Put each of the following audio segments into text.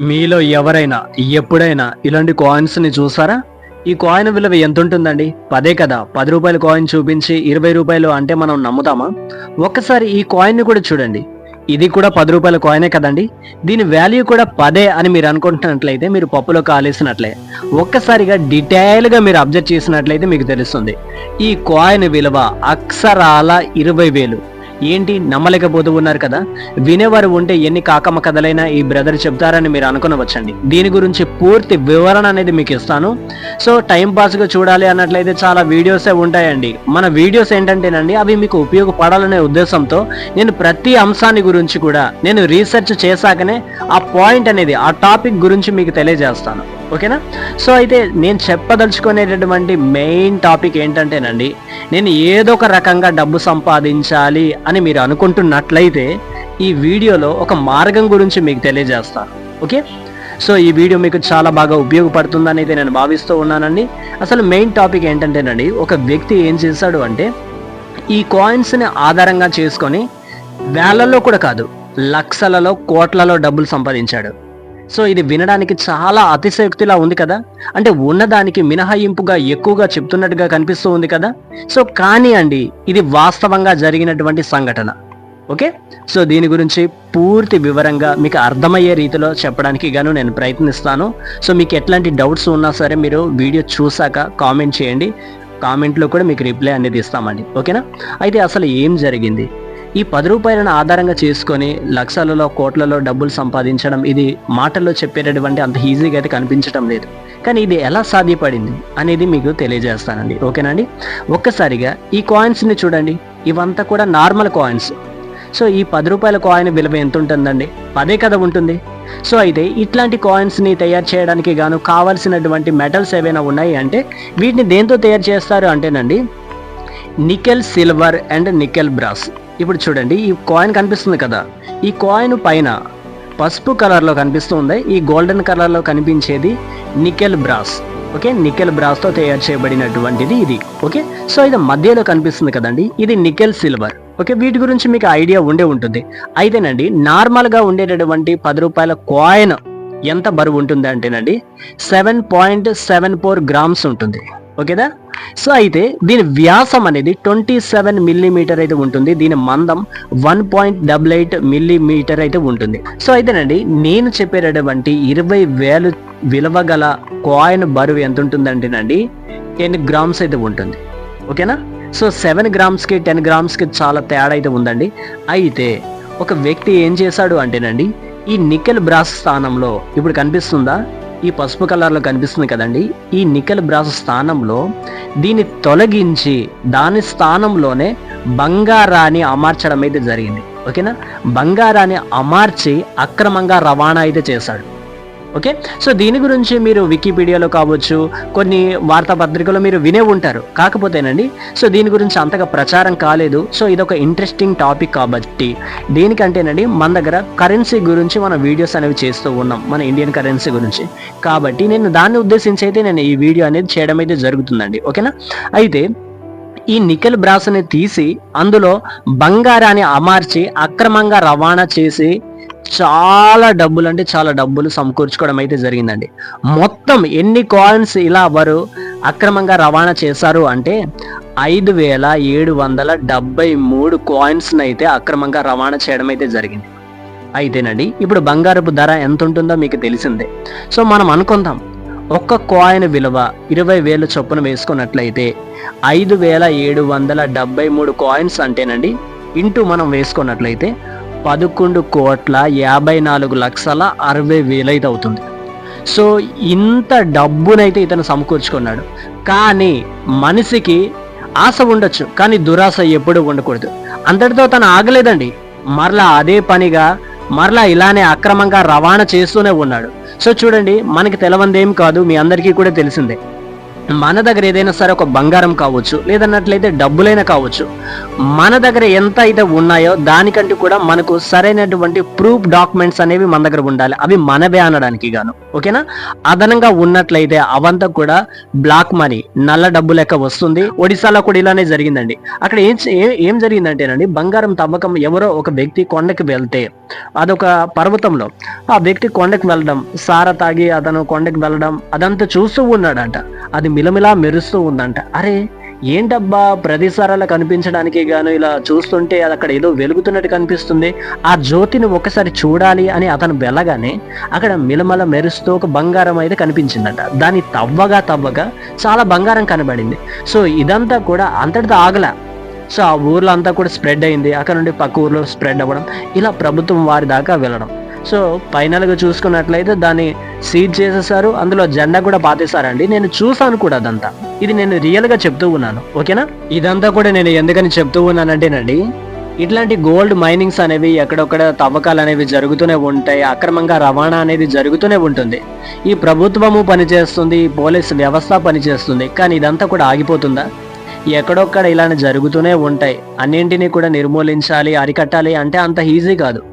మీలో ఎవరైనా ఎప్పుడైనా ఇలాంటి కాయిన్స్ని చూసారా? ఈ కాయిన్ విలువ ఎంత ఉంటుందండి పదే కదా పది రూపాయల కాయిన్ చూపించి ఇరవై రూపాయలు అంటే మనం నమ్ముతామా? ఒక్కసారి ఈ కాయిన్ని కూడా చూడండి. ఇది కూడా పది రూపాయల కాయినే కదండి? దీని వాల్యూ కూడా పదే అని మీరు అనుకుంటున్నట్లయితే మీరు పప్పులో కాలేసినట్లే. ఒక్కసారిగా డీటెయిల్గా మీరు అబ్జర్వ్ చేసినట్లయితే మీకు తెలుస్తుంది. ఈ కాయిన్ విలువ అక్షరాల ఇరవై వేలు. ఏంటి నమ్మలేకపోతూ ఉన్నారు కదా? వినేవారు ఉంటే ఎన్ని కాకమ్మ కథలైనా ఈ బ్రదర్ చెప్తారని మీరు అనుకునవచ్చండి. దీని గురించి పూర్తి వివరణ అనేది మీకు ఇస్తాను. సో టైం పాస్గా చూడాలి అన్నట్లయితే చాలా వీడియోసే ఉంటాయండి. మన వీడియోస్ ఏంటంటేనండి అవి మీకు ఉపయోగపడాలనే ఉద్దేశంతో నేను ప్రతి అంశాన్ని గురించి కూడా నేను రీసెర్చ్ చేశాకనే ఆ పాయింట్ అనేది ఆ టాపిక్ గురించి మీకు తెలియజేస్తాను. ఓకేనా? సో అయితే నేను చెప్పదలుచుకునేటటువంటి మెయిన్ టాపిక్ ఏంటంటేనండి నేను ఏదో ఒక రకంగా డబ్బు సంపాదించాలి అని మీరు అనుకుంటున్నట్లయితే ఈ వీడియోలో ఒక మార్గం గురించి మీకు తెలియజేస్తాను ఓకే? సో ఈ వీడియో మీకు చాలా బాగా ఉపయోగపడుతుందని అయితే నేను భావిస్తూ ఉన్నానండి. అసలు మెయిన్ టాపిక్ ఏంటంటేనండి ఒక వ్యక్తి ఏం చేశాడు అంటే ఈ కాయిన్స్ని ఆధారంగా చేసుకొని వేలల్లో కూడా కాదు లక్షలలో కోట్లలో డబ్బులు సంపాదించాడు. సో ఇది వినడానికి చాలా అతిశయోక్తిలా ఉంది కదా? అంటే ఉన్నదానికి మినహాయింపుగా ఎక్కువగా చెప్తున్నట్టుగా కనిపిస్తూ ఉంది కదా? సో కానీ అండి ఇది వాస్తవంగా జరిగినటువంటి సంఘటన. ఓకే? సో దీని గురించి పూర్తి వివరంగా మీకు అర్థమయ్యే రీతిలో చెప్పడానికి గాను నేను ప్రయత్నిస్తాను. సో మీకు ఎట్లాంటి డౌట్స్ ఉన్నా సరే మీరు వీడియో చూసాక కామెంట్ చేయండి. కామెంట్లో కూడా మీకు రిప్లై అనేది ఇస్తామండి. ఓకేనా? అయితే అసలు ఏం జరిగింది? ఈ పది రూపాయలను ఆధారంగా చేసుకొని లక్షలలో కోట్లలో డబ్బులు సంపాదించడం ఇది మాటల్లో చెప్పేటటువంటి అంత ఈజీగా అయితే కనిపించడం లేదు. కానీ ఇది ఎలా సాధ్యపడింది అనేది మీకు తెలియజేస్తానండి. ఓకేనండి? ఒక్కసారిగా ఈ కాయిన్స్ని చూడండి. ఇవంతా కూడా నార్మల్ కాయిన్స్ సో ఈ పది రూపాయల కాయిన్ విలువ ఎంత ఉంటుందండి పదే కదా ఉంటుంది. సో అయితే ఇట్లాంటి కాయిన్స్ని తయారు చేయడానికి గాను కావాల్సినటువంటి మెటల్స్ ఏవైనా ఉన్నాయి అంటే వీటిని దేంతో తయారు చేస్తారు అంటేనండి nickel silver and nickel brass ఇప్పుడు చూడండి ఈ కాయిన్ కనిపిస్తుంది కదా. ఈ కాయిన్ పైన పసుపు కలర్లో కనిపిస్తుంది. ఈ గోల్డెన్ కలర్లో కనిపించేది నికెల్ బ్రాస్ ఓకే? నికెల్ బ్రాస్తో తయారు చేయబడినటువంటిది ఇది. ఓకే? సో ఇది మధ్యలో కనిపిస్తుంది కదండి. ఇది నికెల్ సిల్వర్ ఓకే? వీటి గురించి మీకు ఐడియా ఉండే ఉంటుంది. అయితేనండి నార్మల్గా ఉండేటటువంటి పది రూపాయల కాయిన్ ఎంత బరువు ఉంటుంది అంటేనండి seven point seven four grams ఉంటుంది. ఓకేదా సో అయితే దీని వ్యాసం అనేది ట్వంటీ సెవెన్ మిల్లీమీటర్ అయితే ఉంటుంది. దీని మందం one point double eight millimetre అయితే ఉంటుంది. సో అయితేనండి నేను చెప్పేటటువంటి ఇరవై వేలు విలువ గల కాయిన్ బరువు ఎంత ఉంటుందంటేనండి టెన్ గ్రామ్స్ అయితే ఉంటుంది. ఓకేనా? సో సెవెన్ గ్రామ్స్కి టెన్ గ్రామ్స్కి చాలా తేడా అయితే ఉందండి. అయితే ఒక వ్యక్తి ఏం చేశాడు అంటేనండి ఈ నికెల్ బ్రాస్ స్థానంలో ఇప్పుడు కనిపిస్తుందా? ఈ పసుపు కలర్లో కనిపిస్తుంది కదండి. ఈ నికెల్ బ్రాస్ స్థానంలో దీన్ని తొలగించి దాని స్థానంలోనే బంగారాన్ని అమర్చడం అయితే జరిగింది. ఓకేనా? బంగారాన్ని అమర్చి అక్రమంగా రవాణా అయితే చేశాడు. ఓకే? సో దీని గురించి మీరు వికీపీడియాలో కావచ్చు కొన్ని వార్తాపత్రికలో మీరు వినే ఉంటారు. కాకపోతేనండి సో దీని గురించి అంతగా ప్రచారం కాలేదు. సో ఇది ఒక ఇంట్రెస్టింగ్ టాపిక్ కాబట్టి దేనికంటేనండి మన దగ్గర కరెన్సీ గురించి మన వీడియోస్ అనేవి చేస్తూ ఉన్నాం మన ఇండియన్ కరెన్సీ గురించి. కాబట్టి నేను దాన్ని ఉద్దేశించి అయితే నేను ఈ వీడియో అనేది చేయడం అయితే జరుగుతుందండి. ఓకేనా? అయితే ఈ నికెల్ బ్రాస్ని తీసి అందులో బంగారాన్ని అమర్చి అక్రమంగా రవాణా చేసి చాలా డబ్బులు అంటే చాలా డబ్బులు సమకూర్చుకోవడం అయితే జరిగిందండి. మొత్తం ఎన్ని కాయిన్స్ ఇలా వారు అక్రమంగా రవాణా చేశారు అంటే ఐదు వేల ఏడు వందల డెబ్బై మూడు కాయిన్స్ని అయితే అక్రమంగా రవాణా చేయడం అయితే జరిగింది. అయితేనండి ఇప్పుడు బంగారపు ధర ఎంత ఉంటుందో మీకు తెలిసిందే. సో మనం అనుకుందాం ఒక్క కాయిన్ విలువ ఇరవై వేలు చొప్పున వేసుకున్నట్లయితే ఐదు వేల ఏడు వందల డెబ్బై మూడు కాయిన్స్ అంటేనండి ఇంటూ మనం వేసుకున్నట్లయితే పదకొండు కోట్ల యాభై నాలుగు లక్షల అరవై వేలైతే అవుతుంది. సో ఇంత డబ్బునైతే ఇతను సమకూర్చుకున్నాడు. కానీ మనిషికి ఆశ ఉండొచ్చు కానీ దురాశ ఎప్పుడూ ఉండకూడదు. అంతటితో తను ఆగలేదండి. మరలా అదే పనిగా మరలా ఇలానే అక్రమంగా రవాణా చేస్తూనే ఉన్నాడు. సో చూడండి మనకి తెలవందేం కాదు మీ అందరికీ కూడా తెలిసిందే. మన దగ్గర ఏదైనా సరే ఒక బంగారం కావచ్చు లేదన్నట్లయితే డబ్బులైనా కావచ్చు. మన దగ్గర ఎంత అయితే ఉన్నాయో దానికంటే కూడా మనకు సరైనటువంటి ప్రూఫ్ డాక్యుమెంట్స్ అనేవి మన దగ్గర ఉండాలి. అవి మనవే అనడానికి గాను. ఓకేనా? అదనంగా ఉన్నట్లయితే అవంతా కూడా బ్లాక్ మనీ నల్ల డబ్బు లెక్క వస్తుంది. ఒడిశాలో కూడా ఇలానే జరిగిందండి. అక్కడ ఏం ఏ- ఏం జరిగిందంటేనండి బంగారం తవ్వకం ఎవరో ఒక వ్యక్తి కొండకి వెళ్తే అదొక పర్వతంలో ఆ వ్యక్తి కొండకు వెళ్ళడం సార తాగి అతను కొండకు వెళ్ళడం అదంతా చూస్తూ ఉన్నాడంట. అది మిలమిలా మెరుస్తూ ఉందంట. అరే ఏంటబ్బా ప్రదేశాలలో కనిపించడానికి గాను ఇలా చూస్తుంటే అది అక్కడ ఏదో వెలుగుతున్నట్టు కనిపిస్తుంది. ఆ జ్యోతిని ఒకసారి చూడాలి అని అతను వెళ్ళగానే అక్కడ మిలమల మెరుస్తూ ఒక బంగారం అయితే కనిపించిందట. దాన్ని తవ్వగా తవ్వగా చాలా బంగారం కనబడింది. సో ఇదంతా కూడా అంతటితో ఆగల. సో ఆ ఊర్లో అంతా కూడా స్ప్రెడ్ అయింది. అక్కడ నుండి పక్క ఊర్లో స్ప్రెడ్ అవ్వడం ఇలా ప్రభుత్వం వారి దాకా వెళ్ళడం. సో ఫైనల్గా చూసుకున్నట్లయితే దాన్ని సీజ్ చేసేసారు. అందులో జెండా కూడా పాతేశారండి. నేను చూసాను కూడా అదంతా. ఇది నేను రియల్గా చెప్తూ ఉన్నాను. ఓకేనా? ఇదంతా కూడా నేను ఎందుకని చెప్తూ ఉన్నానంటేనండి ఇట్లాంటి గోల్డ్ మైనింగ్స్ అనేవి ఎక్కడొక్కడ తవ్వకాలు అనేవి జరుగుతూనే ఉంటాయి. అక్రమంగా రవాణా అనేది జరుగుతూనే ఉంటుంది. ఈ ప్రభుత్వము పనిచేస్తుంది పోలీస్ వ్యవస్థ పనిచేస్తుంది. కానీ ఇదంతా కూడా ఆగిపోతుందా? ఎక్కడొక్కడ ఇలానే జరుగుతూనే ఉంటాయి. అన్నింటినీ కూడా నిర్మూలించాలి అరికట్టాలి అంటే అంత ఈజీ కాదు.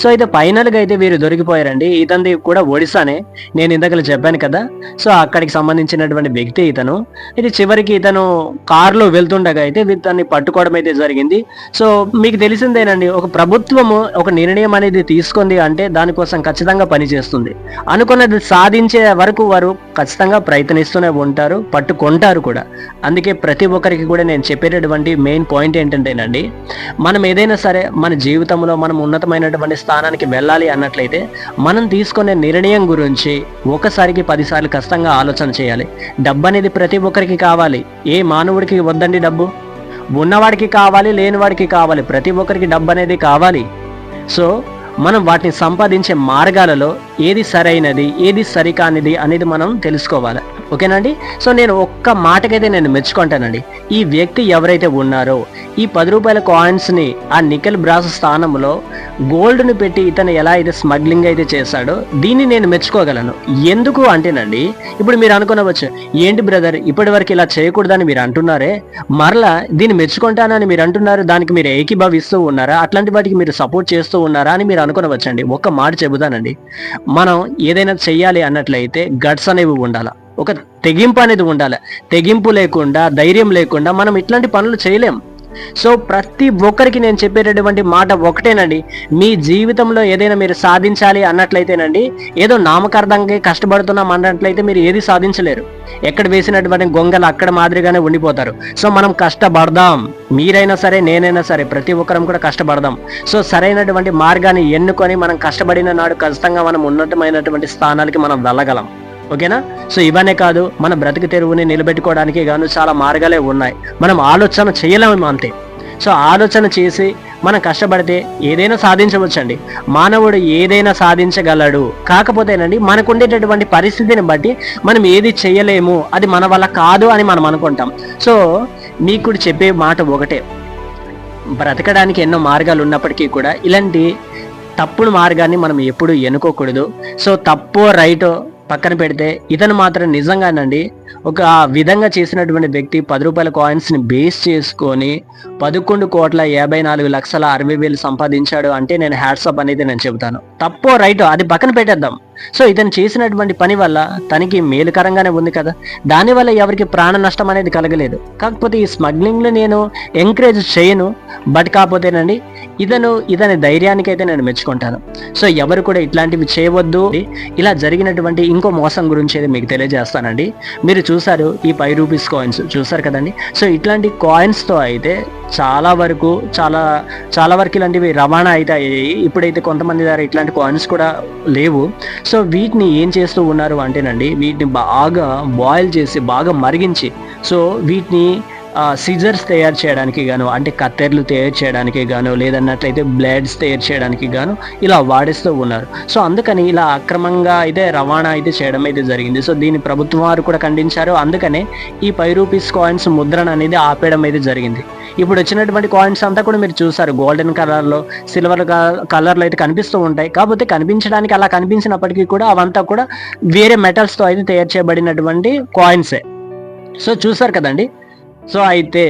సో అయితే ఫైనల్గా అయితే వీరు దొరికిపోయారండి. ఇతనిది కూడా ఒడిశానే. నేను ఇందాక చెప్పాను కదా. సో అక్కడికి సంబంధించినటువంటి వ్యక్తి ఇతను. ఇది చివరికి ఇతను కారులో వెళ్తుండగా అయితే ఇతన్ని పట్టుకోవడం అయితే జరిగింది. సో మీకు తెలిసిందేనండి ఒక ప్రభుత్వము ఒక నిర్ణయం అనేది తీసుకుంది అంటే దానికోసం ఖచ్చితంగా పనిచేస్తుంది అనుకున్నది సాధించే వరకు వారు ఖచ్చితంగా ప్రయత్నిస్తూనే ఉంటారు పట్టుకుంటారు కూడా. అందుకే ప్రతి ఒక్కరికి కూడా నేను చెప్పేటటువంటి మెయిన్ పాయింట్ ఏంటంటేనండి మనం ఏదైనా సరే మన జీవితంలో మనం ఉన్నతమైనటువంటి స్థానానికి వెళ్ళాలి అన్నట్లయితే మనం తీసుకునే నిర్ణయం గురించి ఒకసారికి పదిసార్లు కష్టంగా ఆలోచన చేయాలి. డబ్బు అనేది ప్రతి ఒక్కరికి కావాలి. ఏ మానవుడికి వద్దండి డబ్బు? ఉన్నవాడికి కావాలి లేనివాడికి కావాలి. ప్రతి ఒక్కరికి డబ్బు అనేది కావాలి. సో మనం వాటిని సంపాదించే మార్గాలలో ఏది సరైనది ఏది సరికానిది అనేది మనం తెలుసుకోవాలి. ఓకేనండి సో నేను ఒక్క మాటకైతే నేను మెచ్చుకుంటానండి. ఈ వ్యక్తి ఎవరైతే ఉన్నారో ఈ పది రూపాయల కాయిన్స్ని ఆ నికెల్ బ్రాస్ స్థానంలో గోల్డ్ని పెట్టి ఇతను ఎలా అయితే స్మగ్లింగ్ అయితే చేశాడో దీన్ని నేను మెచ్చుకోగలను. ఎందుకు అంటేనండి ఇప్పుడు మీరు అనుకునవచ్చు ఏంటి బ్రదర్ ఇప్పటి వరకు ఇలా చేయకూడదని మీరు అంటున్నారే? మరలా దీన్ని మెచ్చుకుంటానని మీరు అంటున్నారు దానికి మీరు ఏకీభవిస్తూ ఉన్నారా? అట్లాంటి వాటికి మీరు సపోర్ట్ చేస్తూ ఉన్నారా? అని మీరు అనుకునవచ్చండి. ఒక్క మాట చెబుతానండి. మనం ఏదైనా చెయ్యాలి అన్నట్లయితే గట్స్ అనేవి ఉండాలి. ఒక తెగింపు అనేది ఉండాలి. తెగింపు లేకుండా ధైర్యం లేకుండా మనం ఇట్లాంటి పనులు చేయలేం. సో ప్రతి ఒక్కరికి నేను చెప్పేటటువంటి మాట ఒకటేనండి. మీ జీవితంలో ఏదైనా మీరు సాధించాలి అన్నట్లయితేనండి ఏదో నామకార్థంగా కష్టపడుతున్నాం అన్నట్లయితే మీరు ఏది సాధించలేరు. ఎక్కడ వేసినటువంటి గొంగలు అక్కడ మాదిరిగానే ఉండిపోతారు. సో మనం కష్టపడదాం. మీరైనా సరే నేనైనా సరే ప్రతి ఒక్కరం కూడా కష్టపడదాం. సో సరైనటువంటి మార్గాన్ని ఎన్నుకొని మనం కష్టపడిన నాడు ఖచ్చితంగా మనం ఉన్నతమైనటువంటి స్థానాలకి మనం వెళ్ళగలం. ఓకేనా? సో ఇవన్నీ కాదు మన బ్రతికి తెరువుని నిలబెట్టుకోవడానికి గాను చాలా మార్గాలే ఉన్నాయి. మనం ఆలోచన చేయలేము అంతే. సో ఆలోచన చేసి మనం కష్టపడితే ఏదైనా సాధించవచ్చండి. మానవుడు ఏదైనా సాధించగలడు. కాకపోతేనండి మనకు ఉండేటటువంటి పరిస్థితిని బట్టి మనం ఏది చేయలేము. అది మన వల్ల కాదు అని మనం అనుకుంటాం. సో మీకు కూడా చెప్పే మాట ఒకటే. బ్రతకడానికి ఎన్నో మార్గాలు ఉన్నప్పటికీ కూడా ఇలాంటి తప్పుడు మార్గాన్ని మనం ఎప్పుడు ఎన్నుకోకూడదు. సో తప్పో రైటో పక్కన పెడితే ఇతను మాత్రం నిజంగానండి ఒక విధంగా చేసినటువంటి వ్యక్తి పది రూపాయల కాయిన్స్ని బేస్ చేసుకొని పదకొండు కోట్ల యాభై నాలుగు లక్షల అరవై వేలు సంపాదించాడు అంటే నేను హ్యాట్సప్ అనేది నేను చెబుతాను. తప్పో రైటో అది పక్కన పెట్టేద్దాం. సో ఇతను చేసినటువంటి పని వల్ల తనకి మేలుకరంగానే ఉంది కదా. దానివల్ల ఎవరికి ప్రాణ నష్టం అనేది కలగలేదు. కాకపోతే ఈ స్మగ్లింగ్లో నేను ఎంకరేజ్ చేయను. బట్ కాకపోతేనండి ఇతను ఇతని ధైర్యానికి అయితే నేను మెచ్చుకుంటాను. సో ఎవరు కూడా ఇట్లాంటివి చేయవద్దు. ఇలా జరిగినటువంటి ఇంకో మోసం గురించి అయితే మీకు తెలియజేస్తానండి. మీరు చూసారు ఈ ఫైవ్ రూపీస్ కాయిన్స్ చూసారు కదండి? సో ఇట్లాంటి కాయిన్స్తో అయితే చాలా వరకు చాలా చాలా వరకు ఇలాంటివి రవాణా అయితే అయ్యాయి. ఇప్పుడైతే కొంతమంది దగ్గర ఇట్లాంటి కాయిన్స్ కూడా లేవు. సో వీటిని ఏం చేస్తూ ఉన్నారు అంటేనండి వీటిని బాగా బాయిల్ చేసి బాగా మరిగించి సో వీటిని సిజర్స్ తయారు చేయడానికి గాను అంటే కత్తెర్లు తయారు చేయడానికి గాను లేదన్నట్లయితే బ్లేడ్స్ తయారు చేయడానికి గాను ఇలా వాడిస్తూ ఉన్నారు. సో అందుకని ఇలా అక్రమంగా అయితే రవాణా అయితే చేయడం అయితే జరిగింది. సో దీన్ని ప్రభుత్వం వారు కూడా ఖండించారు. అందుకనే ఈ పై రూపీస్ కాయిన్స్ ముద్రణ అనేది ఆపేయడం అయితే జరిగింది. ఇప్పుడు వచ్చినటువంటి కాయిన్స్ అంతా కూడా మీరు చూసారు. గోల్డెన్ కలర్లో సిల్వర్ కలర్లో అయితే కనిపిస్తూ ఉంటాయి. కాకపోతే కనిపించడానికి అలా కనిపించినప్పటికీ కూడా అవంతా కూడా వేరే మెటల్స్తో అయితే తయారు చేయబడినటువంటి కాయిన్సే సో చూసారు కదండి? సో అయితే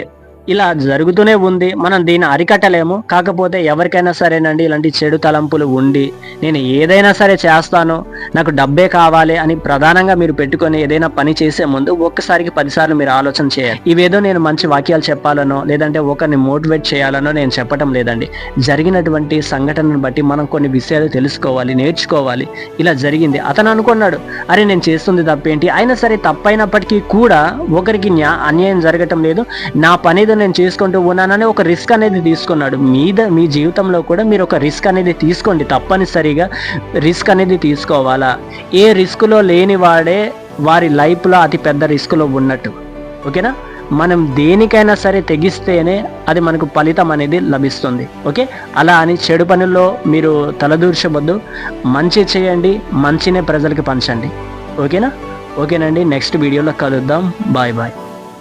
ఇలా జరుగుతూనే ఉంది. మనం దీన్ని అరికట్టలేము. కాకపోతే ఎవరికైనా సరేనండి ఇలాంటి చెడు తలంపులు ఉండి నేను ఏదైనా సరే చేస్తాను. నాకు డబ్బే కావాలి అని ప్రధానంగా మీరు పెట్టుకొని ఏదైనా పని చేసే ముందు ఒక్కసారికి పదిసార్లు మీరు ఆలోచన చేయాలి. ఇవేదో నేను మంచి వాక్యాలు చెప్పాలనో లేదంటే ఒకరిని మోటివేట్ చేయాలనో నేను చెప్పటం లేదండి. జరిగినటువంటి సంఘటనను బట్టి మనం కొన్ని విషయాలు తెలుసుకోవాలి నేర్చుకోవాలి. ఇలా జరిగింది. అతను అనుకున్నాడు అరే నేను చేస్తుంది తప్పేంటి? అయినా సరే తప్పైనప్పటికీ కూడా ఒకరికి అన్యాయం జరగటం లేదు. నా పని నేను చేసుకుంటూ ఉన్నానని ఒక రిస్క్ అనేది తీసుకున్నాడు. మీద మీ జీవితంలో కూడా మీరు ఒక రిస్క్ అనేది తీసుకోండి. తప్పనిసరిగా రిస్క్ అనేది తీసుకోవాలా? ఏ రిస్క్లో లేని వాడే వారి లైఫ్లో అతి పెద్ద రిస్క్లో ఉన్నట్టు. ఓకేనా మనం దేనికైనా సరే తెగిస్తేనే అది మనకు ఫలితం అనేది లభిస్తుంది. ఓకే అలా అని చెడు పనుల్లో మీరు తలదూర్చవద్దు. మంచి చేయండి మంచినే ప్రజలకి పంచండి. ఓకేనా ఓకేనండి నెక్స్ట్ వీడియోలో కలుద్దాం. Bye bye